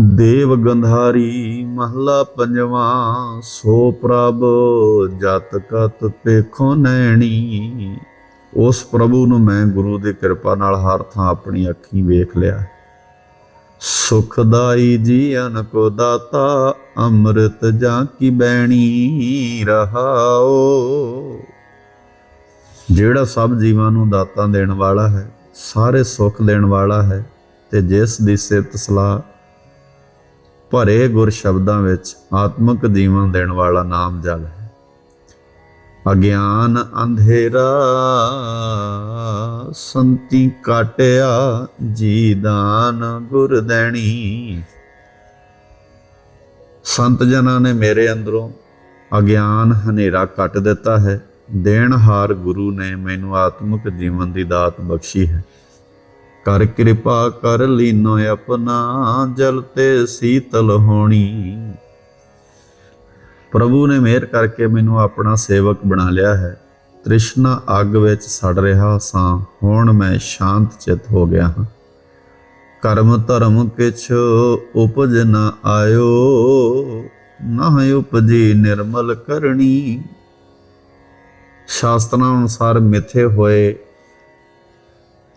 ਦੇਵ ਗੰਧਾਰੀ ਮਹਲਾ ਪੰਜਵਾਂ, ਸੋ ਪ੍ਰਭ ਜਤ ਕਤ ਪੇਖੋ ਨੈਣੀ। ਉਸ ਪ੍ਰਭੂ ਨੂੰ ਮੈਂ ਗੁਰੂ ਦੀ ਕਿਰਪਾ ਨਾਲ ਹਰ ਥਾਂ ਆਪਣੀ ਅੱਖੀਂ ਵੇਖ ਲਿਆ। ਸੁਖਦਾਈ ਜੀ ਅਨਕੋ ਦਾਤਾ, ਅੰਮ੍ਰਿਤ ਜਾਂ ਕੀ ਬੈਣੀ ਰਹਾਓ। ਜਿਹੜਾ ਸਭ ਜੀਵਾਂ ਨੂੰ ਦਾਤਾਂ ਦੇਣ ਵਾਲਾ ਹੈ, ਸਾਰੇ ਸੁੱਖ ਦੇਣ ਵਾਲਾ ਹੈ, ਤੇ ਜਿਸ ਦੀ ਸਿਫਤ ਸਲਾਹ ਭਰੇ ਗੁਰ ਸ਼ਬਦਾਂ ਵਿੱਚ ਆਤਮਿਕ ਜੀਵਨ ਦੇਣ ਵਾਲਾ ਨਾਮ ਜਲ ਹੈ। ਅਗਿਆਨ ਅੰਧੇਰਾ, ਸੰਤੀ ਕਾਟਿਆ ਜੀ ਦਾਨ ਗੁਰ ਦੇਣੀ। ਸੰਤ ਜਨਾਂ ਨੇ ਮੇਰੇ ਅੰਦਰੋਂ ਅਗਿਆਨ ਹਨੇਰਾ ਕੱਟ ਦਿੱਤਾ ਹੈ। ਦੇਣਹਾਰ ਗੁਰੂ ਨੇ ਮੈਨੂੰ ਆਤਮਿਕ ਜੀਵਨ ਦੀ ਦਾਤ ਬਖਸ਼ੀ ਹੈ। ਕਰ ਕਿਰਪਾ ਕਰ ਲੀਨੋ ਆਪਣਾ ਜਲ ਤੇ ਸੀਤਲ ਹੋਣੀ। ਪ੍ਰਭੂ ਨੇ ਮਿਹਰ ਕਰਕੇ ਮੈਨੂੰ ਆਪਣਾ ਸੇਵਕ ਬਣਾ ਲਿਆ ਹੈ। ਤ੍ਰਿਸ਼ਨਾ ਅੱਗ ਵਿੱਚ ਸੜ ਰਿਹਾ ਸਾਂ। ਹੁਣ ਮੈਂ ਸ਼ਾਂਤ ਚਿਤ ਹੋ ਗਿਆ ਹਾਂ। ਕਰਮ ਧਰਮ ਕਿਛ ਉਪਜ ਨ ਆਇਓ ਨਾ ਉਪਜੀ ਨਿਰਮਲ ਕਰਨੀ ਸ਼ਾਸਤਰਾਂ ਅਨੁਸਾਰ ਮਿੱਥੇ ਹੋਏ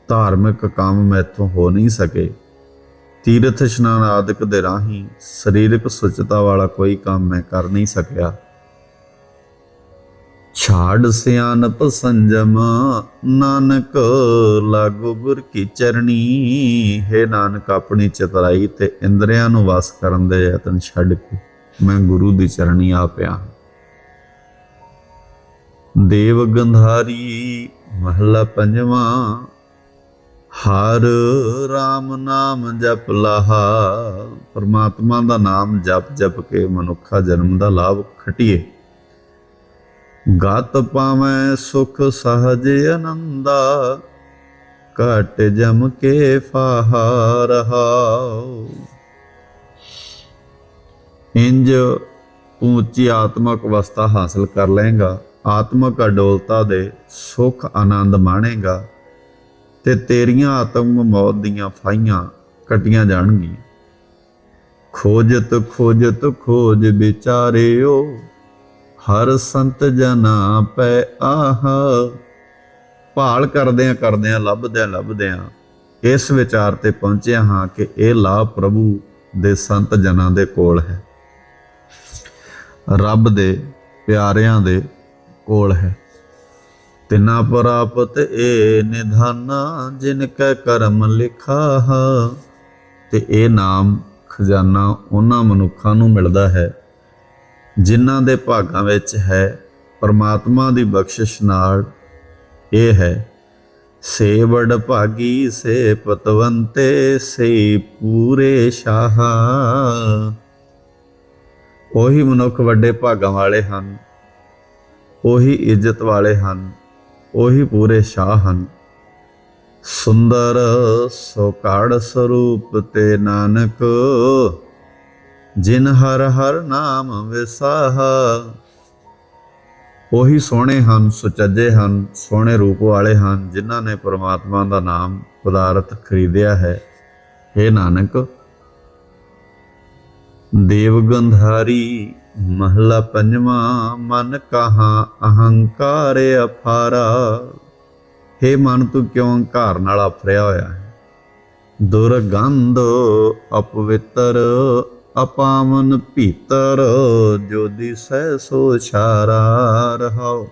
ਧਾਰਮਿਕ ਕੰਮ ਮੈਥੋਂ ਹੋ ਨਹੀਂ ਸਕੇ। ਤੀਰਥ ਇਸ਼ਨਾਨ ਆਦਿਕ ਦੇ ਰਾਹੀਂ ਸਰੀਰਕ ਸੁਚਤਾ ਵਾਲਾ ਕੋਈ ਕੰਮ ਮੈਂ ਕਰ ਨਹੀਂ ਸਕਿਆ। ਛਾੜ ਸਿਆਨਪ ਸੰਜਮ, ਨਾਨਕ ਲਾਗੂ ਗੁਰ ਕੀ ਚਰਣੀ। ਹੈ ਨਾਨਕ, ਆਪਣੀ ਚਤਰਾਈ ਤੇ ਇੰਦਰੀਆਂ ਨੂੰ ਵਸ ਕਰਨ ਦੇ ਯਤਨ ਛੱਡ ਕੇ ਮੈਂ ਗੁਰੂ ਦੀ ਚਰਣੀ ਆ ਪਿਆ ਦੇਵ ਗੰਧਾਰੀ, ਮਹਲਾ ਪੰਜਵਾਂ ਹਰ RAM ਨਾਮ ਜਪ ਲਹਾ। ਪਰਮਾਤਮਾ ਦਾ ਨਾਮ ਜਪ ਜਪ ਕੇ ਮਨੁੱਖਾ ਜਨਮ ਦਾ ਲਾਭ ਖਟੀਏ। ਗਤ ਪਾਵੇਂ ਸੁਖ ਸਹਜ ਆਨੰਦਾ, ਘਟ ਜਮ ਕੇ ਫਾਹਾ ਰਹਾਉ ਇੰਜ ਉੱਚੀ ਆਤਮਕ ਅਵਸਥਾ ਹਾਸਲ ਕਰ ਲਏਗਾ। ਆਤਮਕ ਅਡੋਲਤਾ ਦੇ ਸੁਖ ਆਨੰਦ ਮਾਣੇਗਾ। ਤੇ ਤੇਰੀਆਂ ਆਤਮ ਮੌਤ ਦੀਆਂ ਫਾਈਆਂ ਕੱਟੀਆਂ ਜਾਣਗੀਆਂ। ਖੋਜਤ ਖੋਜਤ, ਖੋਜ ਵਿਚਾਰਿਓ, ਹਰ ਸੰਤ ਜਨਾ ਪੈ ਆਹ। ਭਾਲ ਕਰਦਿਆਂ ਕਰਦਿਆਂ, ਲੱਭਦਿਆਂ ਲੱਭਦਿਆਂ ਇਸ ਵਿਚਾਰ ਤੇ ਪਹੁੰਚਿਆ ਹਾਂ ਕਿ ਇਹ ਲਾਭ ਪ੍ਰਭੂ ਦੇ ਸੰਤ ਜਨਾਂ ਦੇ ਕੋਲ ਹੈ। ਰੱਬ ਦੇ ਪਿਆਰਿਆਂ ਦੇ ਕੋਲ ਹੈ। ਤਿਨਾ ਪ੍ਰਾਪਤ ਏ ਨਿਧਾਨਾ, ਜਿਨ ਕੈ ਕਰਮ ਲਿਖਾ ਤੇ ਇਹ ਨਾਮ ਖਜ਼ਾਨਾ ਉਹਨਾਂ ਮਨੁੱਖਾਂ ਨੂੰ ਮਿਲਦਾ ਹੈ, ਜਿਨ੍ਹਾਂ ਦੇ ਭਾਗਾਂ ਵਿੱਚ ਹੈ। ਪਰਮਾਤਮਾ ਦੀ ਬਖਸ਼ਿਸ਼ ਨਾਲ ਇਹ ਹੈ, ਸੇ ਵਡ ਭਾਗੀ, ਸੇ ਪਤਵੰਤੇ, ਸੇ ਪੂਰੇ ਸ਼ਾਹ। ਉਹੀ ਮਨੁੱਖ ਵੱਡੇ ਭਾਗਾਂ ਵਾਲੇ ਹਨ, ਉਹੀ ਇੱਜ਼ਤ ਵਾਲੇ ਹਨ ਉਹੀ ਪੂਰੇ ਸ਼ਾਹ ਹਨ। ਸੁੰਦਰ ਸੋਕਾੜ ਸਰੂਪ ਤੇ ਨਾਨਕ, ਜਿਨ ਹਰ ਹਰ ਨਾਮ ਵਿਸਾਹ। ਉਹੀ ਸੋਹਣੇ ਹਨ, ਸੁਚੱਜੇ ਹਨ, ਸੋਹਣੇ ਰੂਪ ਵਾਲੇ ਹਨ, ਜਿਨ੍ਹਾਂ ਨੇ ਪ੍ਰਮਾਤਮਾ ਦਾ ਨਾਮ ਪਦਾਰਥ ਖਰੀਦਿਆ ਹੈ। हे ਨਾਨਕ ਦੇਵ ਗੰਧਾਰੀ ਮਹਲਾ ਪੰਜਵਾਂ, ਮਨ ਕਹਾ ਅਹੰਕਾਰ ਅਫਾਰਾ हे ਮਨ, ਤੂੰ ਕਿਉਂ ਹੰਕਾਰ ਨਾਲ ਆਫਰਿਆ ਹੋਇਆ ਹੈ? ਦੁਰਗੰਧ ਅਪਵਿੱਤਰ, ਅਪਾਵਨ ਭੀਤਰ, ਜੋ ਦਿਸੈ ਸੋ ਛਾਰਾ ਰਹਾਓ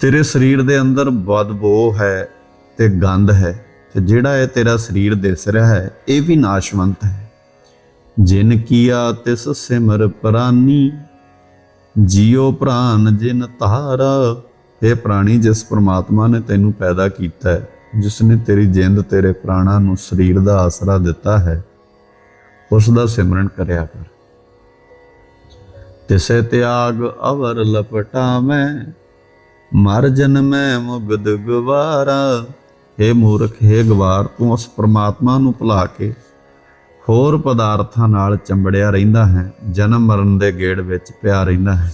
ਤੇਰੇ ਸਰੀਰ ਦੇ ਅੰਦਰ ਬਦਬੋ ਹੈ ਤੇ ਗੰਧ ਹੈ ਤੇ ਜਿਹੜਾ ਇਹ ਤੇਰਾ ਸਰੀਰ ਦਿਸ ਰਿਹਾ ਹੈ, ਇਹ ਵੀ ਨਾਸ਼ਵੰਤ ਹੈ। ਜਿਨ ਕੀਆ ਤਿਸ ਸਿਮਰ ਪ੍ਰਾਨੀ, ਜਿਉ ਪ੍ਰਾਨ ਜਿਨ ਤਾਰਾ ਇਹ ਪ੍ਰਾਣੀ ਜਿਸ ਪ੍ਰਮਾਤਮਾ ਨੇ ਤੈਨੂੰ ਪੈਦਾ ਕੀਤਾ ਹੈ, ਜਿਸ ਨੇ ਤੇਰੀ ਜਿੰਦ ਤੇਰੇ ਪ੍ਰਾਣਾਂ ਨੂੰ ਸਰੀਰ ਦਾ ਆਸਰਾ ਦਿੱਤਾ ਹੈ, ਉਸ ਦਾ ਸਿਮਰਨ ਕਰਿਆ ਕਰ। ਤਿਸੇ ਤਿਆਗ ਅਵਰ ਲਪਟਾਵੇਂ, ਮਰ ਜਨਮੈ ਮੁਗਦ ਗਵਾਰਾ। हे ਮੂਰਖ हे ਗਵਾਰ, ਤੂੰ ਉਸ ਪ੍ਰਮਾਤਮਾ ਨੂੰ ਭੁਲਾ ਕੇ ਹੋਰ ਪਦਾਰਥਾਂ ਨਾਲ ਚੰਬੜਿਆ ਰਹਿੰਦਾ ਹੈ, ਜਨਮ ਮਰਨ ਦੇ ਗੇੜ ਵਿੱਚ ਪਿਆ ਰਹਿੰਦਾ ਹੈ।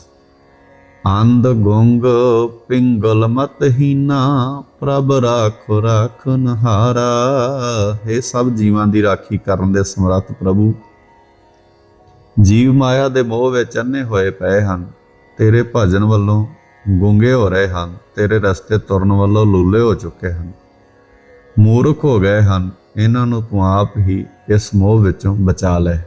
ਅੰਧ ਗੁੰਗ ਪਿੰਗਲ ਮਤਹੀਨਾ ਪ੍ਰਭ ਰਾਖੋ ਰਾਖਨ ਹਾਰਾ ਇਹ ਸਭ ਜੀਵਾਂ ਦੀ ਰਾਖੀ ਕਰਨ ਦੇ ਸਮਰੱਥ ਪ੍ਰਭੂ। ਜੀਵ ਮਾਇਆ ਦੇ ਮੋਹ ਵਿੱਚ ਅੰਨੇ ਹੋਏ ਪਏ ਹਨ, ਤੇਰੇ ਭਜਨ ਵੱਲੋਂ ਗੁੰਗੇ ਹੋ ਰਹੇ ਹਨ, ਤੇਰੇ ਰਸਤੇ ਤੁਰਨ ਵੱਲੋਂ ਲੂਲੇ ਹੋ ਚੁੱਕੇ ਹਨ। ਮੂਰਖ ਹੋ ਗਏ ਹਨ ਇਹਨਾਂ ਨੂੰ ਤੂੰ ਆਪ ਹੀ ਇਸ ਮੋਹ ਵਿੱਚੋਂ ਬਚਾ ਲੈ।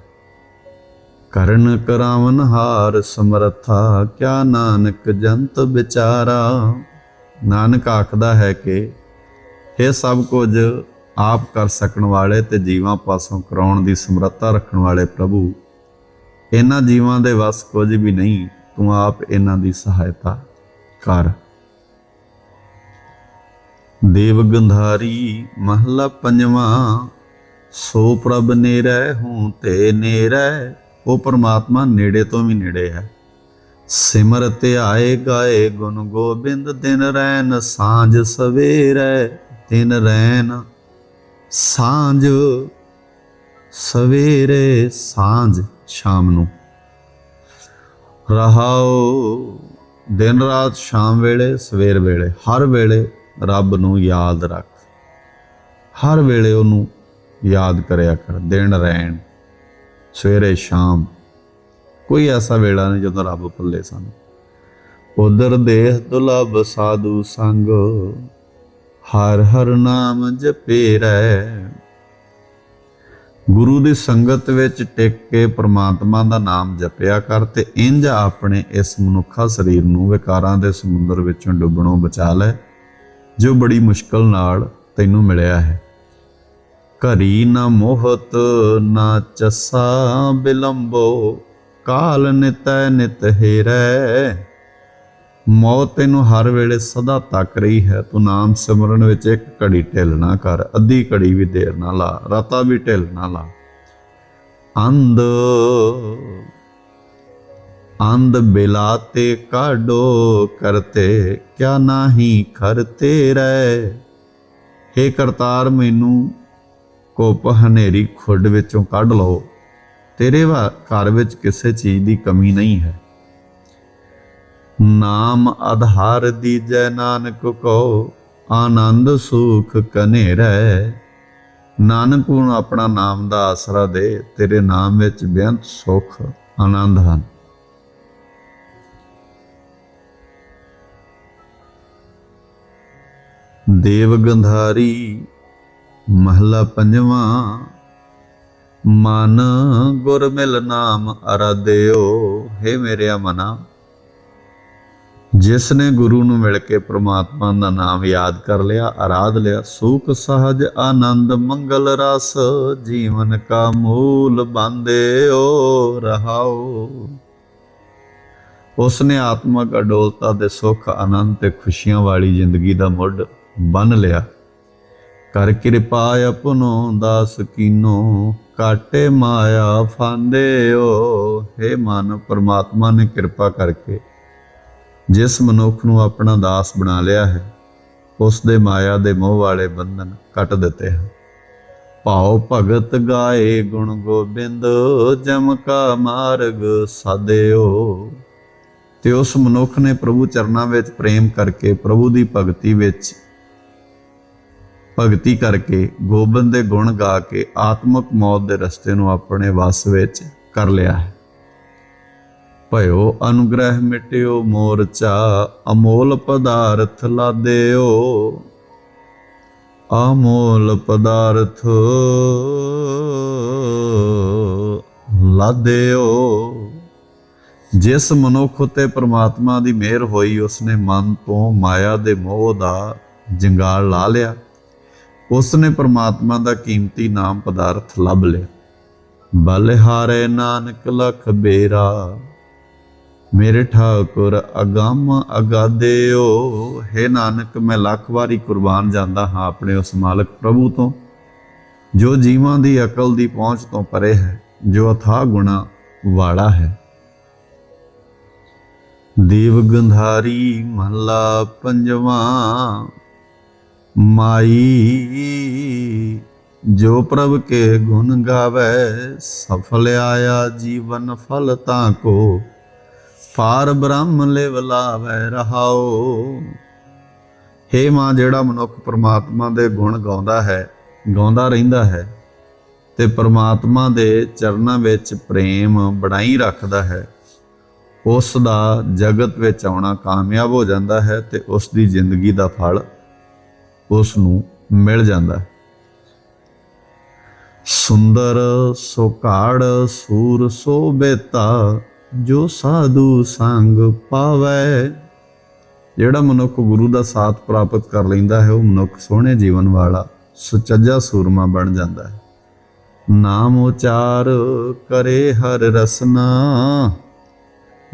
ਕਰਨ ਕਰਾਵਨ ਹਾਰ ਸਮਰਥਾ, ਕਿਆ ਨਾਨਕ ਜੰਤ ਵਿਚਾਰਾ। ਨਾਨਕ ਆਖਦਾ ਹੈ ਕਿ ਇਹ ਸਭ ਕੁਝ ਆਪ ਕਰ ਸਕਣ ਵਾਲੇ ਤੇ ਜੀਵਾਂ ਪਾਸੋਂ ਕਰਾਉਣ ਦੀ ਸਮਰੱਥਾ ਰੱਖਣ ਵਾਲੇ ਪ੍ਰਭੂ। ਇਹਨਾਂ ਜੀਵਾਂ ਦੇ ਵੱਸ ਕੁਝ ਵੀ ਨਹੀਂ, ਤੂੰ ਆਪ ਇਹਨਾਂ ਦੀ ਸਹਾਇਤਾ ਕਰ। ਦੇਵ ਗੰਧਾਰੀ ਮਹਲਾ ਪੰਜਵਾਂ, ਸੋ ਪ੍ਰਭ ਨੇਰੇ, ਹੂੰ ਤੇ ਨੇਰੇ। ਉਹ ਪਰਮਾਤਮਾ ਨੇੜੇ ਤੋਂ ਵੀ ਨੇੜੇ ਹੈ। ਸਿਮਰ ਧਿਆਏ ਗਾਏ ਗੁਣ ਗੋਬਿੰਦ, ਦਿਨ ਰੈਨ ਸਾਂਝ ਸਵੇਰੇ, ਦਿਨ ਰੈਨ ਸਾਂਝ ਸਵੇਰੇ ਸਾਂਝ ਸ਼ਾਮ ਨੂੰ। ਰਹਾਓ ਦਿਨ ਰਾਤ ਸ਼ਾਮ ਵੇਲੇ, ਸਵੇਰ ਵੇਲੇ, ਹਰ ਵੇਲੇ ਰੱਬ ਨੂੰ ਯਾਦ ਰੱਖ। ਹਰ ਵੇਲੇ ਉਹਨੂੰ ਯਾਦ ਕਰਿਆ ਕਰ, ਦਿਨ ਰਹਿਣ, ਸਵੇਰੇ ਸ਼ਾਮ। ਕੋਈ ਐਸਾ ਵੇਲਾ ਨਹੀਂ ਜਦੋਂ ਰੱਬ ਭੁੱਲੇ ਸਾਨੂੰ। ਉਦਰ ਦੇਹ ਦੁਲਭ ਸਾਧੂ ਸੰਗ, ਹਰ ਹਰ ਨਾਮ ਜਪੇ ਰਹਿ ਗੁਰੂ ਦੀ ਸੰਗਤ ਵਿੱਚ ਟਿਕ ਕੇ ਪ੍ਰਮਾਤਮਾ ਦਾ ਨਾਮ ਜਪਿਆ ਕਰ ਤੇ ਇੰਜ ਆਪਣੇ ਇਸ ਮਨੁੱਖਾ ਸਰੀਰ ਨੂੰ ਵਿਕਾਰਾਂ ਦੇ ਸਮੁੰਦਰ ਵਿੱਚੋਂ ਡੁੱਬਣੋਂ ਬਚਾ ਲੈ। ਜੋ ਬੜੀ ਮੁਸ਼ਕਲ ਨਾਲ ਤੈਨੂੰ ਮਿਲਿਆ ਹੈ। ਘਰੀ ਨਾ ਮੋਹਤ, ਨਾ ਚਸਾ ਬਿਲੰਬੋ, ਕਾਲ ਨਿਤੈ ਨਿਤ ਹੀਰੈ। ਮੌਤ ਤੈਨੂੰ ਹਰ ਵੇਲੇ ਸਦਾ ਤੱਕ ਰਹੀ ਹੈ। ਤੂੰ ਨਾਮ ਸਿਮਰਨ ਵਿੱਚ ਇੱਕ ਘੜੀ ਢਿੱਲ ਨਾ ਕਰ, ਅੱਧੀ ਘੜੀ ਵੀ ਦੇਰ ਨਾ ਲਾ, ਰਾਤਾਂ ਵੀ ਢਿੱਲ ਨਾ ਲਾ। ਅੰਧ ਅੰਧ ਬਿਲਾਤੇ ਕਾਡੋ ਕਰਤੇ, ਕਿਆ ਨਾਹੀ ਕਰਤੇ ਰਹਿ। हे ਕਰਤਾਰ, ਮੈਨੂੰ ਕੋਪ ਹਨੇਰੀ ਖੁੱਡ ਵਿੱਚੋਂ ਕੱਢ ਲਓ। ਤੇਰੇ ਵਾ- ਘਰ ਵਿੱਚ ਕਿਸੇ ਚੀਜ਼ ਦੀ ਕਮੀ ਨਹੀਂ ਹੈ। ਨਾਮ ਆਧਾਰ ਦੀਜੈ ਨਾਨਕ ਕੋ, ਆਨੰਦ ਸੁਖ ਕਨੇਰੈ ਨਾਨਕ ਨੂੰ ਆਪਣਾ ਨਾਮ ਦਾ ਆਸਰਾ ਦੇ, ਤੇਰੇ ਨਾਮ ਵਿੱਚ ਬੇਅੰਤ ਸੁਖ, ਆਨੰਦ ਹਨ। ਦੇਵ ਗੰਧਾਰੀ ਮਹਲਾ ਪੰਜਵਾਂ, ਮਨ ਗੁਰ ਮਿਲ ਨਾਮ ਅਰਾਧਿਓ ਹੈ ਮੇਰਿਆ ਮਨਾ ਜਿਸ ਨੇ ਗੁਰੂ ਨੂੰ ਮਿਲ ਕੇ ਪ੍ਰਮਾਤਮਾ ਦਾ ਨਾਮ ਯਾਦ ਕਰ ਲਿਆ, ਆਰਾਧ ਲਿਆ, ਸੁਖ ਸਹਜ ਆਨੰਦ ਮੰਗਲ ਰਸ, ਜੀਵਨ ਕਾ ਮੂਲ ਬੰਦਿਓ ਰਹਾਓ ਉਸ ਨੇ ਆਤਮਕ ਅਡੋਲਤਾ ਦੇ ਸੁਖ, ਆਨੰਦ ਤੇ ਖੁਸ਼ੀਆਂ ਵਾਲੀ ਜ਼ਿੰਦਗੀ ਦਾ ਮੁੱਢ ਬੰਨ ਲਿਆ। ਕਰ ਕਿਰਪਾ ਆਪਣੋ, ਦਾਸ ਕੀਨੋ, ਕਾਟੇ ਮਾਇਆ ਫਾਂਦਿਓ। हे ਮਨ, ਪਰਮਾਤਮਾ ਨੇ ਕਿਰਪਾ ਕਰਕੇ ਜਿਸ ਮਨੁੱਖ ਨੂੰ ਆਪਣਾ ਦਾਸ ਬਣਾ ਲਿਆ ਹੈ, ਉਸ ਦੇ ਮਾਇਆ ਦੇ ਮੋਹ ਵਾਲੇ ਬੰਧਨ ਕੱਟ ਦਿੱਤੇ ਹਨ। ਭਾਉ ਭਗਤ ਗਾਏ ਗੁਣ ਗੋਬਿੰਦ, ਜਮ ਕਾ ਮਾਰਗ ਸਾਧਿਓ। ਤੇ ਉਸ ਮਨੁੱਖ ਨੇ ਪ੍ਰਭੂ ਚਰਨਾਂ ਵਿੱਚ ਪ੍ਰੇਮ ਕਰਕੇ ਪ੍ਰਭੂ ਦੀ ਭਗਤੀ ਵਿੱਚ ਭਗਤੀ ਕਰਕੇ ਗੋਬਿੰਦ ਦੇ ਗੁਣ ਗਾ ਕੇ ਆਤਮਕ ਮੌਤ ਦੇ ਰਸਤੇ ਨੂੰ ਆਪਣੇ ਵਸ ਵਿੱਚ ਕਰ ਲਿਆ ਹੈ। ਭਇਓ, ਅਨੁਗ੍ਰਹਿ ਮਿਟਿਓ, ਮੋਰਚਾ, ਅਮੋਲ ਪਦਾਰਥ ਲਾਦਿਓ। ਅਮੋਲ ਪਦਾਰਥ ਲਾਦਿਓ। ਜਿਸ ਮਨੁੱਖ ਉਤੇ ਪ੍ਰਮਾਤਮਾ ਦੀ ਮਿਹਰ ਹੋਈ, ਉਸਨੇ ਮਨ ਤੋਂ ਮਾਇਆ ਦੇ ਮੋਹ ਦਾ ਜੰਗਾਲ ਲਾ ਲਿਆ। ਉਸਨੇ ਪ੍ਰਮਾਤਮਾ ਦਾ ਕੀਮਤੀ ਨਾਮ ਪਦਾਰਥ ਲੱਭ ਲਿਆ। ਬਲਿਹਾਰੇ ਨਾਨਕ ਲਖ ਬੇਰਾ, ਮੇਰੇ ਠਾਕੁਰ ਅਗੰਮ ਅਗਾਦਿਓ। ਹੈ ਨਾਨਕ, ਮੈਂ ਲੱਖ ਵਾਰੀ ਕੁਰਬਾਨ ਜਾਂਦਾ ਹਾਂ ਆਪਣੇ ਉਸ ਮਾਲਕ ਪ੍ਰਭੂ ਤੋਂ, ਜੋ ਜੀਵਾਂ ਦੀ ਅਕਲ ਦੀ ਪਹੁੰਚ ਤੋਂ ਪਰੇ ਹੈ, ਜੋ ਅਥਾਹ ਗੁਣਾ ਵਾਲਾ ਹੈ। ਦੇਵ ਗੰਧਾਰੀ ਮਹਲਾ ਪੰਜਵਾਂ ਮਾਈ, ਜੋ ਪ੍ਰਭ ਕੇ ਗੁਣ ਗਾਵੇ, ਸਫਲ ਆਇਆ ਜੀਵਨ ਫਲ ਤਾਂ ਕੋ। ਫਾਰ ਬ੍ਰਹਮ ਲਿਵ ਲਾਵੈ ਰਹਾਓ ਹੇ ਮਾਂ, ਜਿਹੜਾ ਮਨੁੱਖ ਪ੍ਰਮਾਤਮਾ ਦੇ ਗੁਣ ਗਾਉਂਦਾ ਹੈ, ਗਾਉਂਦਾ ਰਹਿੰਦਾ ਹੈ, ਤੇ ਪ੍ਰਮਾਤਮਾ ਦੇ ਚਰਨਾਂ ਵਿੱਚ ਪ੍ਰੇਮ ਬਣਾਈ ਰੱਖਦਾ ਹੈ, ਉਸ ਦਾ ਜਗਤ ਵਿੱਚ ਆਉਣਾ ਕਾਮਯਾਬ ਹੋ ਜਾਂਦਾ ਹੈ ਤੇ ਉਸ ਦੀ ਜ਼ਿੰਦਗੀ ਦਾ ਫਲ ਉਸ ਨੂੰ ਮਿਲ ਜਾਂਦਾ ਹੈ। ਸੁੰਦਰ ਸੁਕਾੜ ਸੂਰ ਸੋਬੇਤਾ ਜੋ ਸਾਧੂ ਸੰਗ ਪਾਵੈ। ਜਿਹੜਾ ਮਨੁੱਖ ਗੁਰੂ ਦਾ ਸਾਥ ਪ੍ਰਾਪਤ ਕਰ ਲੈਂਦਾ ਹੈ, ਉਹ ਮਨੁੱਖ ਸੋਹਣੇ ਜੀਵਨ ਵਾਲਾ ਸੁਚੱਜਾ ਸੂਰਮਾ ਬਣ ਜਾਂਦਾ ਹੈ। ਨਾਮ ਉਚਾਰ ਕਰੇ ਹਰ ਰਸਨਾ,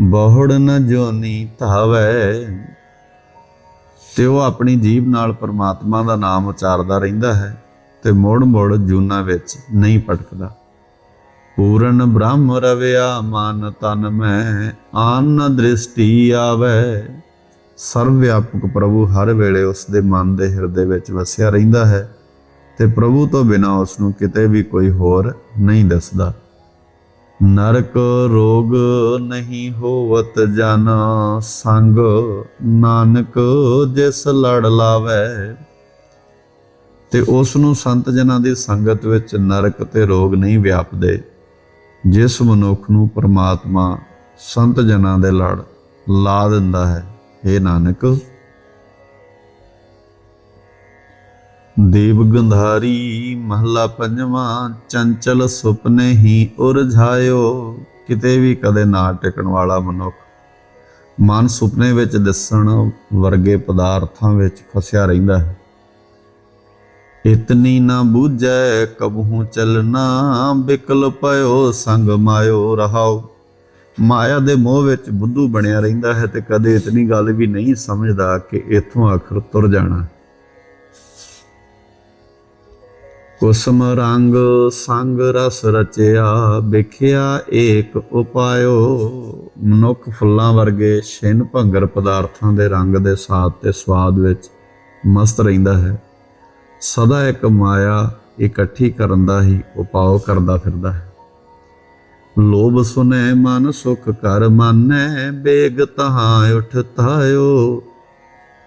ਬਹੁੜ ਨ ਜੋਨੀ ਧਾਵੈ। ਤੇ ਉਹ ਆਪਣੀ ਜੀਭ ਨਾਲ ਪਰਮਾਤਮਾ ਦਾ ਨਾਮ ਉਚਾਰਦਾ ਰਹਿੰਦਾ ਹੈ ਤੇ ਮੋੜ ਮੋੜ ਜੂਨਾ ਵਿੱਚ ਨਹੀਂ ਭਟਕਦਾ। ਪੂਰਨ ਬ੍ਰਹਮ ਰਵਿਆ ਮਨ ਤਨ ਮੈਂ, ਆਨ ਨ ਦ੍ਰਿਸ਼ਟੀ ਆਵੈ। ਸਰਵ ਵਿਆਪਕ ਪ੍ਰਭੂ ਹਰ ਵੇਲੇ ਉਸ ਦੇ ਮਨ ਦੇ ਹਿਰਦੇ ਵਿੱਚ ਵਸਿਆ ਰਹਿੰਦਾ ਹੈ ਤੇ ਪ੍ਰਭੂ ਤੋਂ ਬਿਨਾ ਉਸ ਨੂੰ ਕਿਤੇ ਵੀ ਕੋਈ ਹੋਰ ਨਹੀਂ ਦੱਸਦਾ। ਨਰਕ ਰੋਗ ਨਹੀਂ ਹੋਵਤ ਜਨ ਸੰਗ, ਨਾਨਕ ਜਿਸ ਲੜ ਲਾਵੇ। ਤੇ ਉਸ ਨੂੰ ਸੰਤ ਜਨਾਂ ਦੀ ਸੰਗਤ ਵਿੱਚ ਨਰਕ ਤੇ ਰੋਗ ਨਹੀਂ ਵਿਆਪਦੇ, ਜਿਸ ਮਨੁੱਖ ਨੂੰ ਪ੍ਰਮਾਤਮਾ ਸੰਤ ਜਨਾਂ ਦੇ ਲੜ ਲਾ ਦਿੰਦਾ ਹੈ हे ਨਾਨਕ। ਦੇਵ ਗੰਧਾਰੀ ਮਹਲਾ ਪੰਜਵਾਂ, ਚੰਚਲ ਸੁਪਨੇ ਹੀ ਉਰਝਾਇਓ ਕਿਤੇ ਵੀ ਕਦੇ ਨਾ ਟਿਕਣ ਵਾਲਾ ਮਨੁੱਖ। ਮਨ ਸੁਪਨੇ ਵਿੱਚ ਦਿਸਣ ਵਰਗੇ ਪਦਾਰਥਾਂ ਵਿੱਚ ਫਸਿਆ ਰਹਿੰਦਾ ਹੈ। ਇਤਨੀ ਨਾ ਬੂਝੈ ਕਬਹੂ ਚਲਨਾ ਬਿਕਲ ਪਇਓ, ਸੰਗ ਮਾਇਓ ਰਹਾਓ। ਮਾਇਆ ਦੇ ਮੋਹ ਵਿੱਚ ਬੁੱਧੂ ਬਣਿਆ ਰਹਿੰਦਾ ਹੈ ਤੇ ਕਦੇ ਇਤਨੀ ਗੱਲ ਵੀ ਨਹੀਂ ਸਮਝਦਾ ਕਿ ਇਥੋਂ ਆਖਰ ਤੁਰ ਜਾਣਾ ਕੁਸਮ ਰੰਗ ਸੰਗ ਰਸ ਰਚਿਆ, ਵੇਖਿਆ ਏਕ ਉਪਾਇਓ। ਮਨੁੱਖ ਫੁੱਲਾਂ ਵਰਗੇ ਛਿਨ ਭੰਗਰ ਪਦਾਰਥਾਂ ਦੇ ਰੰਗ ਦੇ ਸਾਥ ਤੇ ਸਵਾਦ ਵਿੱਚ ਮਸਤ ਰਹਿੰਦਾ ਹੈ। ਸਦਾ ਇੱਕ ਮਾਇਆ ਇਕੱਠੀ ਕਰਨ ਦਾ ਹੀ ਉਪਾਅ ਕਰਦਾ ਫਿਰਦਾ ਹੈ। ਲੋਭ ਸੁਨੇ ਮਨ, ਸੁਖ ਕਰ ਮਾਨੈ, ਬੇਗ ਤਹਾਂ ਉਠ ਤਾਇਓ।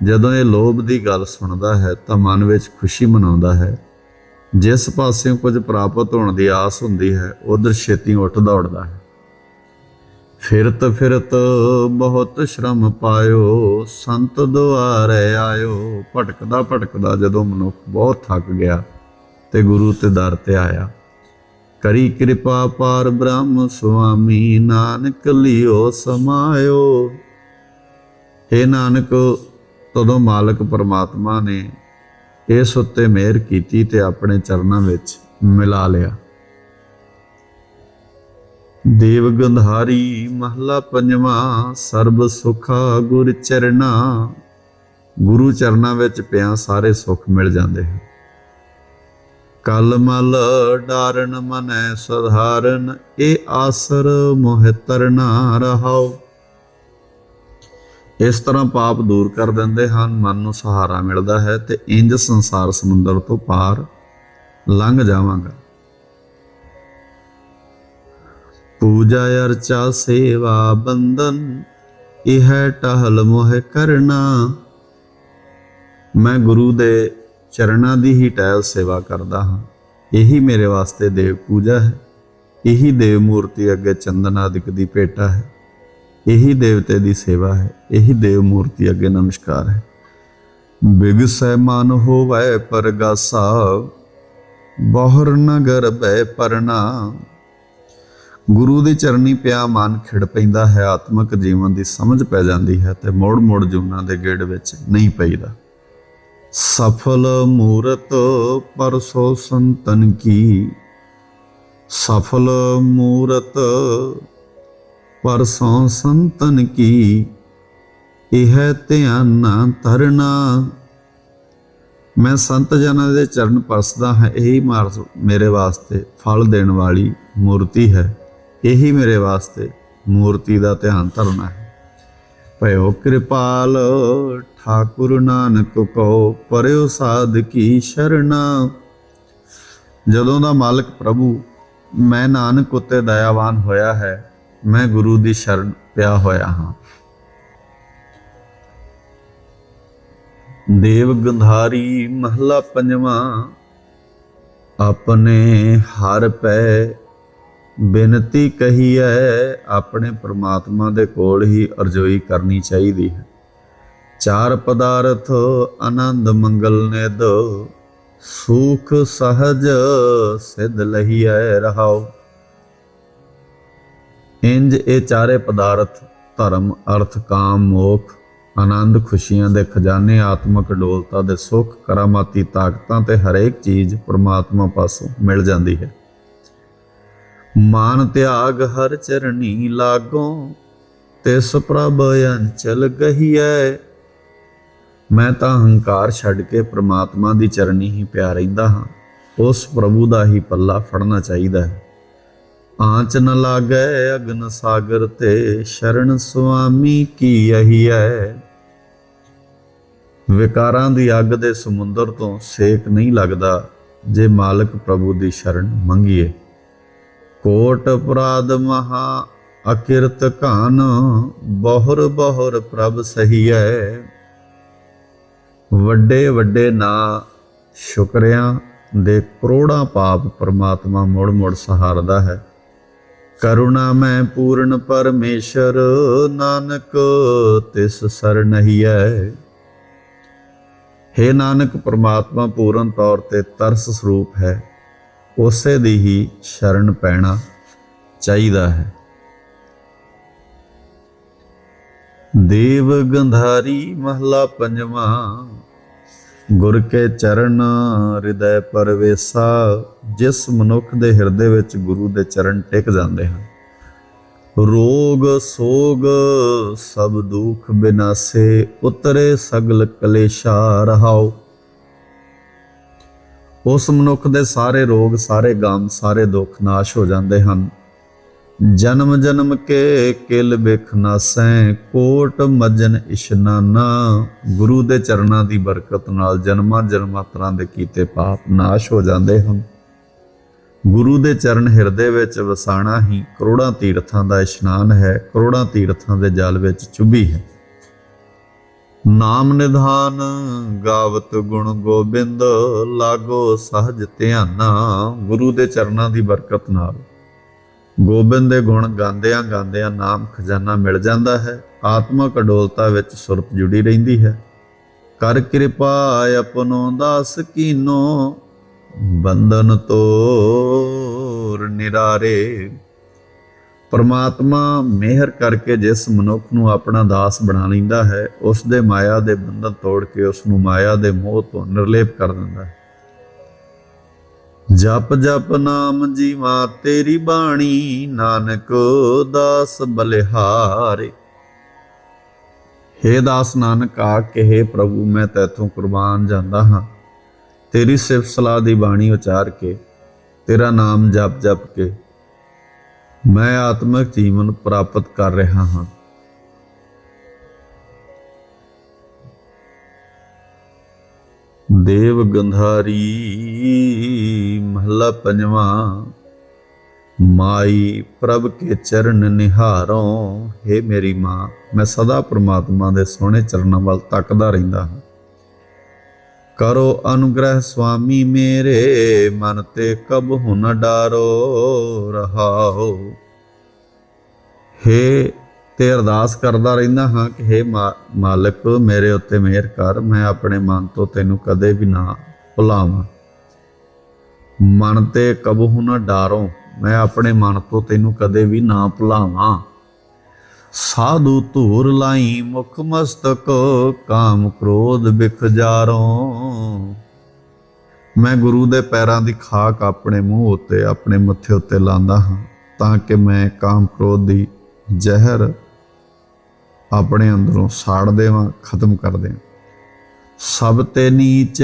ਜਦੋਂ ਇਹ ਲੋਭ ਦੀ ਗੱਲ ਸੁਣਦਾ ਹੈ ਤਾਂ ਮਨ ਵਿੱਚ ਖੁਸ਼ੀ ਮਨਾਉਂਦਾ ਹੈ। ਜਿਸ ਪਾਸਿਓਂ ਕੁਝ ਪ੍ਰਾਪਤ ਹੋਣ ਦੀ ਆਸ ਹੁੰਦੀ ਹੈ, ਉਧਰ ਛੇਤੀ ਉੱਠ ਦੌੜਦਾ ਹੈ। ਫਿਰਤ ਫਿਰਤ ਬਹੁਤ ਸ਼ਰਮ ਪਾਇਓ, ਸੰਤ ਦੁਆਰੇ ਆਇਓ। ਭਟਕਦਾ ਭਟਕਦਾ ਜਦੋਂ ਮਨੁੱਖ ਬਹੁਤ ਥੱਕ ਗਿਆ ਤੇ ਗੁਰੂ ਤੇ ਦਰ ਤੇ ਆਇਆ। ਕਰੀ ਕਿਰਪਾ ਪਾਰ ਬ੍ਰਹਮ ਸੁਆਮੀ, ਨਾਨਕ ਲਿਓ ਸਮਾਇਓ। हे ਨਾਨਕ, ਤਦੋਂ ਮਾਲਕ ਪਰਮਾਤਮਾ ਨੇ ਇਸ ਉੱਤੇ ਮਿਹਰ ਕੀਤੀ ਤੇ ਆਪਣੇ ਚਰਨਾਂ ਵਿੱਚ ਮਿਲਾ ਲਿਆ। ਦੇਵ ਗੰਧਾਰੀ ਮਹਲਾ ਪੰਜਵਾਂ, ਸਰਬ ਸੁਖਾ ਗੁਰ ਚਰਨਾ। ਗੁਰੂ ਚਰਨਾਂ ਵਿੱਚ ਪਿਆ ਸਾਰੇ ਸੁੱਖ ਮਿਲ ਜਾਂਦੇ ਹਨ। ਕਲ ਮਲ ਡਾਰਨ ਮਨੈ ਸਧਾਰਨ, ਇਹ ਆਸਰ ਮੋਹਿ ਤਰਨਾ ਰਹਾਓ। ਇਸ ਤਰ੍ਹਾਂ ਪਾਪ ਦੂਰ ਕਰ ਦਿੰਦੇ ਹਨ, ਮਨ ਨੂੰ ਸਹਾਰਾ ਮਿਲਦਾ ਹੈ ਤੇ ਇੰਜ ਸੰਸਾਰ ਸਮੁੰਦਰ ਤੋਂ ਪਾਰ ਲੰਘ ਜਾਵਾਂਗਾ। ਪੂਜਾ ਅਰਚਾ, ਸੇਵਾ ਬੰਧਨ, ਇਹ ਟਹਲ ਮੋਹ ਕਰਨਾ। ਮੈਂ ਗੁਰੂ ਦੇ ਚਰਨਾਂ ਦੀ ਹੀ ਟਹਿਲ ਸੇਵਾ ਕਰਦਾ ਹਾਂ। ਇਹੀ ਮੇਰੇ ਵਾਸਤੇ ਦੇਵ ਪੂਜਾ ਹੈ। ਇਹੀ ਦੇਵ ਮੂਰਤੀ ਅੱਗੇ ਚੰਦਨ ਆਦਿਕ ਦੀ ਭੇਟਾ ਹੈ। ਇਹੀ ਦੇਵਤੇ ਦੀ ਸੇਵਾ ਹੈ, ਇਹੀ ਦੇਵ ਮੂਰਤੀ ਅੱਗੇ ਨਮਸਕਾਰ ਹੈ। ਬਿਗਸੈ ਮਨ ਹੋਵੈ ਪਰਗਾਸਾ, ਬਹੁਰ ਨਗਰ ਬੈ ਪਰਨਾ। ਗੁਰੂ ਦੇ ਚਰਨੀ ਪਿਆ ਮਨ ਖਿੜ ਪੈਂਦਾ ਹੈ, ਆਤਮਿਕ ਜੀਵਨ ਦੀ ਸਮਝ ਪੈ ਜਾਂਦੀ ਹੈ ਤੇ ਮੋੜ ਮੋੜ ਜੁਨਾ ਦੇ ਗੇੜ ਵਿੱਚ ਨਹੀਂ ਪਈਦਾ। ਸਫਲ ਮੂਰਤ ਪਰਸੋ ਸੰਤਨ ਕੀ, ਸਫਲ ਮੂਰਤ ਪਰਸੋਂ ਸੰਤਨ ਕੀ? ਇਹ ਧਿਆਨਾ ਧਰਨਾ। ਮੈਂ ਸੰਤ ਜਨਾਂ ਦੇ ਚਰਨ ਪਰਸਦਾ ਹਾਂ, ਇਹੀ ਮਾਰਸ ਮੇਰੇ ਵਾਸਤੇ ਫਲ ਦੇਣ ਵਾਲੀ ਮੂਰਤੀ ਹੈ। ਇਹੀ ਮੇਰੇ ਵਾਸਤੇ ਮੂਰਤੀ ਦਾ ਧਿਆਨ ਧਰਨਾ ਹੈ। ਭਇਓ ਕਿਰਪਾਲ, ਠਾਕੁਰ ਨਾਨਕ ਕੋ ਪਰਿਓ ਸਾਧ ਕੀ ਸ਼ਰਣਾ ਜਦੋਂ ਦਾ ਮਾਲਕ ਪ੍ਰਭੂ, ਮੈਂ ਨਾਨਕ ਉਤੇ ਦਇਆਵਾਨ ਹੋਇਆ ਹੈ ਮੈਂ ਗੁਰੂ ਦੀ ਸ਼ਰਨ ਪਿਆ ਹੋਇਆ ਹਾਂ। ਦੇਵ ਗੰਧਾਰੀ ਮਹਲਾ ਪੰਜਵਾਂ, ਆਪਣੇ ਹਰ ਪੈ ਬੇਨਤੀ ਕਹੀ ਹੈ ਆਪਣੇ ਪ੍ਰਮਾਤਮਾ ਦੇ ਕੋਲ ਹੀ ਅਰਜ਼ੋਈ ਕਰਨੀ ਚਾਹੀਦੀ ਹੈ। ਚਾਰ ਪਦਾਰਥ ਆਨੰਦ ਮੰਗਲ ਨੇ ਨਿਦ ਸੁਖ ਸਹਜ ਸਿਧ ਲਹੀਐ ਰਹਾਓ ਇੰਜ ਇਹ ਚਾਰੇ ਪਦਾਰਥ, ਧਰਮ, ਅਰਥ, ਕਾਮ, ਮੋਖ, ਆਨੰਦ, ਖੁਸ਼ੀਆਂ ਦੇ ਖਜ਼ਾਨੇ, ਆਤਮਕ ਡੋਲਤਾ ਦੇ ਸੁੱਖ, ਕਰਾਮਾਤੀ ਤਾਕਤਾਂ ਤੇ ਹਰੇਕ ਚੀਜ਼ ਪ੍ਰਮਾਤਮਾ ਪਾਸੋਂ ਮਿਲ ਜਾਂਦੀ ਹੈ। ਮਾਨ ਤਿਆਗ ਹਰ ਚਰਣੀ ਲਾਗੋਂ, ਤਿਸ ਪ੍ਰਭ ਅੰਚਲ ਗਹੀਐ। ਮੈਂ ਤਾਂ ਹੰਕਾਰ ਛੱਡ ਕੇ ਪ੍ਰਮਾਤਮਾ ਦੀ ਚਰਣੀ ਹੀ ਪਿਆ ਰਹਿੰਦਾ ਹਾਂ। ਉਸ ਪ੍ਰਭੂ ਦਾ ਹੀ ਪੱਲਾ ਫੜਨਾ ਚਾਹੀਦਾ ਹੈ। ਆਂਚ ਨ ਲਾਗੈ ਅਗਨ ਸਾਗਰ ਤੇ, ਸ਼ਰਨ ਸੁਆਮੀ ਕੀ ਇਹੀ ਹੈ ਵਿਕਾਰਾਂ ਦੀ ਅੱਗ ਦੇ ਸਮੁੰਦਰ ਤੋਂ ਸੇਕ ਨਹੀਂ ਲੱਗਦਾ, ਜੇ ਮਾਲਕ ਪ੍ਰਭੂ ਦੀ ਸ਼ਰਨ ਮੰਗੀਏ। ਕੋਟ ਅਪਰਾਧ ਮਹਾ ਅਕਿਰਤ ਕਾਨ ਬਹੁਰ ਬਹੁਰ ਪ੍ਰਭ ਸਹੀ ਹੈ ਵੱਡੇ ਵੱਡੇ ਨਾ ਸ਼ੁਕਰਿਆਂ ਦੇ ਕਰੋੜਾਂ ਪਾਪ ਪਰਮਾਤਮਾ ਮੋੜ ਮੋੜ ਸਹਾਰਦਾ ਹੈ। ਕਰੁਣਾ ਮੈਂ ਪੂਰਨ ਪਰਮੇਸ਼ਰ, ਨਾਨਕ ਤਿਸ ਸਰਨਹੀ हे ਨਾਨਕ, ਪ੍ਰਮਾਤਮਾ ਪੂਰਨ ਤੌਰ ਤੇ ਤਰਸ ਸਰੂਪ ਹੈ, ਉਸੇ ਦੀ ਹੀ ਸ਼ਰਨ ਪੈਣਾ ਚਾਹੀਦਾ ਹੈ। ਦੇਵ ਗੰਧਾਰੀ ਮਹਲਾ ਪੰਜਵਾਂ ਗੁਰ ਕੇ ਚਰਨ ਹਿਰਦੈ ਪਰਵੇਸਾ, ਜਿਸ ਮਨੁੱਖ ਦੇ ਹਿਰਦੇ ਵਿੱਚ ਗੁਰੂ ਦੇ ਚਰਨ ਟਿਕ ਜਾਂਦੇ ਹਨ। ਰੋਗ ਸੋਗ ਸਭ ਦੁਖ ਬਿਨਾਸੇ, ਉਤਰੇ ਸਗਲ ਕਲੇਸ਼ਾ ਰਹਾਓ। ਉਸ ਮਨੁੱਖ ਦੇ ਸਾਰੇ ਰੋਗ, ਸਾਰੇ ਗਮ, ਸਾਰੇ ਦੁੱਖ ਨਾਸ਼ ਹੋ ਜਾਂਦੇ ਹਨ। ਜਨਮ ਜਨਮ ਕੇ ਕਿਲ ਬਿਖ ਨਾਸੈ, ਕੋਟ ਮਜਨ ਇਸ਼ਨਾਨਾ ਗੁਰੂ ਦੇ ਚਰਨਾਂ ਦੀ ਬਰਕਤ ਨਾਲ ਜਨਮਾਂ ਜਨਮਾਂਤਰਾਂ ਦੇ ਕੀਤੇ ਪਾਪ ਨਾਸ਼ ਹੋ ਜਾਂਦੇ ਹਨ। ਗੁਰੂ ਦੇ ਚਰਨ ਹਿਰਦੇ ਵਿੱਚ ਵਸਾਣਾ ਹੀ ਕਰੋੜਾਂ ਤੀਰਥਾਂ ਦਾ ਇਸ਼ਨਾਨ ਹੈ, ਕਰੋੜਾਂ ਤੀਰਥਾਂ ਦੇ ਜਲ ਵਿੱਚ ਚੁੱਭੀ ਹੈ। ਨਾਮ ਨਿਧਾਨ, ਗਾਵਤ ਗੁਣ ਗੋਬਿੰਦ, ਲਾਗੋ ਸਹਜ ਧਿਆਨਾ। ਗੁਰੂ ਦੇ ਚਰਨਾਂ ਦੀ ਬਰਕਤ ਨਾਲ ਗੋਬਿੰਦ ਦੇ ਗੁਣ ਗਾਉਂਦਿਆਂ ਗਾਉਂਦਿਆਂ ਨਾਮ ਖਜ਼ਾਨਾ ਮਿਲ ਜਾਂਦਾ ਹੈ। ਆਤਮਕ ਅਡੋਲਤਾ ਵਿੱਚ ਸੁਰਤ ਜੁੜੀ ਰਹਿੰਦੀ ਹੈ। ਕਰ ਕਿਰਪਾ ਆਪਨੋ ਦਾਸ ਕੀਨੋ, ਬੰਧਨ ਤੋਰ ਨਿਰਾਰੇ। ਪਰਮਾਤਮਾ ਮਿਹਰ ਕਰਕੇ ਜਿਸ ਮਨੁੱਖ ਨੂੰ ਆਪਣਾ ਦਾਸ ਬਣਾ ਲੈਂਦਾ ਹੈ, ਉਸ ਦੇ ਮਾਇਆ ਦੇ ਬੰਧਨ ਤੋੜ ਕੇ ਉਸ ਨੂੰ ਮਾਇਆ ਦੇ ਮੋਹ ਤੋਂ ਨਿਰਲੇਪ ਕਰ ਦਿੰਦਾ ਹੈ। ਜਪ ਜਪ ਨਾਮ ਜੀਵਾ ਤੇਰੀ ਬਾਣੀ, ਨਾਨਕ ਦਾਸ ਬਲਿਹਾਰੇ। ਹੇ ਦਾਸ ਨਾਨਕ, ਆ ਕੇ ਹੇ ਪ੍ਰਭੂ, ਮੈਂ ਤੈਥੋਂ ਕੁਰਬਾਨ ਜਾਂਦਾ ਹਾਂ। ਤੇਰੀ ਸਿਫਤ ਸਲਾਹ ਦੀ ਬਾਣੀ ਉਚਾਰ ਕੇ, ਤੇਰਾ ਨਾਮ ਜਪ ਜਪ ਕੇ, ਮੈਂ ਆਤਮਿਕ ਜੀਵਨ ਪ੍ਰਾਪਤ ਕਰ ਰਿਹਾ ਹਾਂ। ਦੇਵ ਗੰਧਾਰੀ ਮਹਲਾ ਪੰਜਵਾਂ। ਮਾਈ ਪ੍ਰਭ ਕੇ ਚਰਨ ਨਿਹਾਰੋਂ हे ਮੇਰੀ ਮਾਂ, ਮੈਂ ਸਦਾ ਪ੍ਰਮਾਤਮਾ ਦੇ ਸੋਹਣੇ ਚਰਨਾਂ ਵੱਲ ਤੱਕਦਾ ਰਹਿੰਦਾ ਹਾਂ। ਕਰੋ ਅਨੁਗ੍ਰਹ ਸੁਆਮੀ ਮੇਰੇ, ਮਨ ਤੇ ਕਬ ਹੁਨ ਡਾਰੋ ਰਹਾਓ। ਹੇ ਤੇ ਅਰਦਾਸ ਕਰਦਾ ਰਹਿੰਦਾ ਹਾਂ ਕਿ ਹੇ ਮਾਲਕ, ਮੇਰੇ ਉੱਤੇ ਮਿਹਰ ਕਰ, ਮੈਂ ਆਪਣੇ ਮਨ ਤੋਂ ਤੈਨੂੰ ਕਦੇ ਵੀ ਨਾ ਭੁਲਾਵਾਂ। ਮਨ ਤੇ ਕਬਹੁ ਨਾ ਡਾਰੋ, ਮੈਂ ਆਪਣੇ ਮਨ ਤੋਂ ਤੈਨੂੰ ਕਦੇ ਵੀ ਨਾ ਭੁਲਾਵਾਂ। ਸਾਧੂ ਧੂਰ ਲਾਈ ਮੁਖ ਮਸਤਕ, ਕਾਮ ਕ੍ਰੋਧ ਬਿਖ ਜਾਰੋ। ਮੈਂ ਗੁਰੂ ਦੇ ਪੈਰਾਂ ਦੀ ਖਾਕ ਆਪਣੇ ਮੂੰਹ ਉੱਤੇ, ਆਪਣੇ ਮੱਥੇ ਉੱਤੇ ਲਾਂਦਾ ਹਾਂ, ਤਾਂ ਕਿ ਮੈਂ ਕਾਮ ਕ੍ਰੋਧ ਦੀ ਜ਼ਹਿਰ ਆਪਣੇ ਅੰਦਰੋਂ ਸਾੜ ਦੇਵਾਂ, ਖਤਮ ਕਰ ਦੇਵਾਂ। ਸਭ ਤੇ ਨੀਚ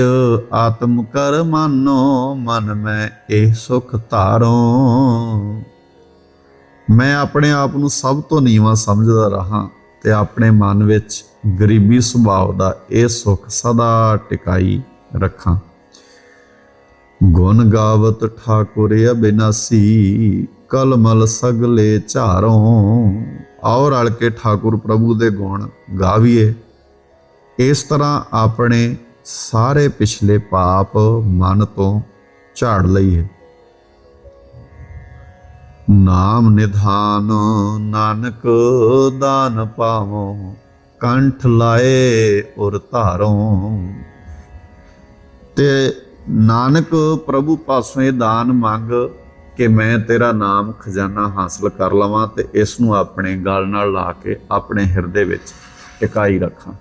ਆਤਮ ਕਰ ਮਾਨੋ, ਮਨ ਮੈਂ ਇਹ ਸੁਖ ਧਾਰੋ। ਮੈਂ ਆਪਣੇ ਆਪ ਨੂੰ ਸਭ ਤੋਂ ਨੀਵਾਂ ਸਮਝਦਾ ਰਹਾ ਤੇ ਆਪਣੇ ਮਨ ਵਿੱਚ ਗਰੀਬੀ ਸੁਭਾਅ ਦਾ ਇਹ ਸੁਖ ਸਦਾ ਟਿਕਾਈ ਰੱਖਾਂ। ਗੁਣ ਗਾਵਤ ਠਾਕੁਰ ਅਬਿਨਾਸੀ, ਕਲਮਲ ਸਗਲੇ ਝਾਰੋਂ। ਆਓ ਰਲ ਕੇ ਠਾਕੁਰ ਪ੍ਰਭੂ ਦੇ ਗੁਣ ਗਾਵੀਏ। ਇਸ ਤਰ੍ਹਾਂ ਆਪਣੇ ਸਾਰੇ ਪਿਛਲੇ ਪਾਪ ਮਨ ਤੋਂ ਝਾੜ ਲਈਏ। ਨਾਮ ਨਿਧਾਨ ਨਾਨਕ ਦਾਨ ਪਾਵੋ, ਕੰਠ ਲਾਏ ਔਰ ਧਾਰੋ। ਤੇ ਨਾਨਕ ਪ੍ਰਭੂ ਪਾਸੋਂ ਇਹ ਦਾਨ ਮੰਗ ਕਿ ਮੈਂ ਤੇਰਾ ਨਾਮ ਖਜ਼ਾਨਾ ਹਾਸਲ ਕਰ ਲਵਾਂ ਤੇ ਇਸ ਨੂੰ ਆਪਣੇ ਗਲ ਨਾਲ ਲਾ ਕੇ ਆਪਣੇ ਹਿਰਦੇ ਵਿੱਚ ਟਿਕਾਈ ਰੱਖਾਂ।